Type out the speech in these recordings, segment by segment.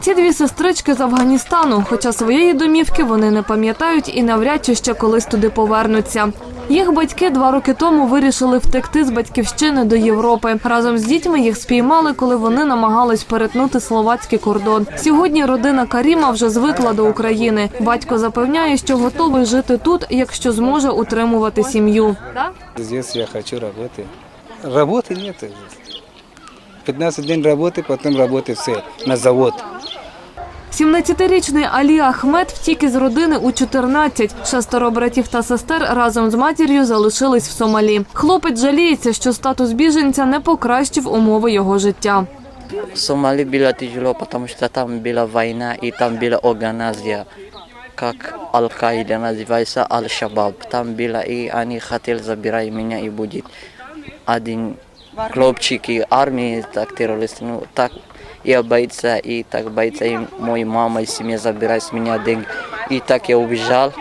Ці дві сестрички з Афганістану, хоча своєї домівки вони не пам'ятають і навряд чи ще колись туди повернуться. Їх батьки два роки тому вирішили втекти з батьківщини до Європи. Разом з дітьми їх спіймали, коли вони намагались перетнути словацький кордон. Сьогодні родина Каріма вже звикла до України. Батько запевняє, що готовий жити тут, якщо зможе утримувати сім'ю. Здесь я хочу работать. Работы нет. здесь. 15 дней работы, потом работы все на завод. 17-річний Алі Ахмед втік із родини у 14. Шестеро братів та сестер разом з матір'ю залишились в Сомалі. Хлопець жаліється, що статус біженця не покращив умови його життя. В Сомали было тяжело, потому что там была война и там была организация, как Аль-Каида называется, Аль-Шабаб. Там было, и они хотели забирать меня, и будет один хлопчик армії, так терористи, Ну, так я боится, и так боится, и моя мама, и семья забирает с меня деньги. И так я убежал,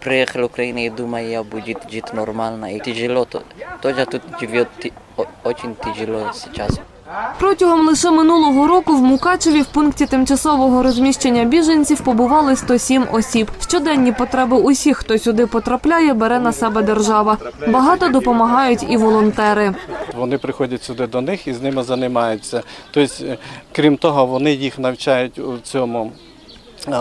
приехал в Украину, и думаю, я буду жить нормально. И тяжело, то- тоже тут живет ти- очень тяжело сейчас. Протягом лише минулого року в Мукачеві в пункті тимчасового розміщення біженців побували 107 осіб. Щоденні потреби усіх, хто сюди потрапляє, бере на себе держава. Багато допомагають і волонтери. Вони приходять сюди до них і з ними займаються. Тобто, е, крім того, вони їх навчають у цьому.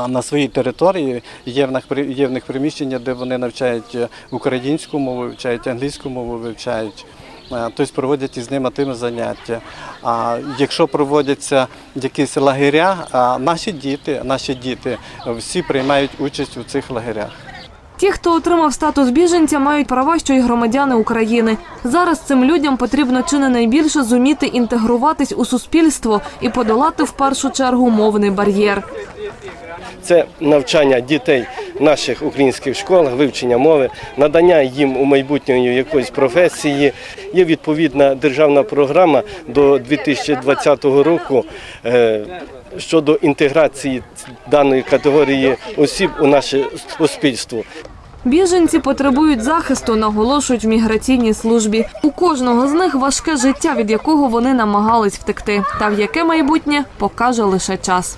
На своїй території є в них є в них приміщення, де вони навчають е, українську мову, вивчають англійську мову, вивчають. Е, Тобто проводять із ними тими заняття. А якщо проводяться якісь лагеря, наші діти, наші діти всі приймають участь у цих лагерях. Ті, хто отримав статус біженця, мають права, що й громадяни України. Зараз цим людям потрібно чи не найбільше зуміти інтегруватись у суспільство і подолати в першу чергу мовний бар'єр. Це навчання дітей в наших українських школах, вивчення мови, надання їм у майбутньому якоїсь професії. Є відповідна державна програма до 2020 року е, щодо інтеграції даної категорії осіб у наше суспільство. Біженці потребують захисту, наголошують в міграційній службі. У кожного з них важке життя, від якого вони намагались втекти. Та в яке майбутнє покаже лише час.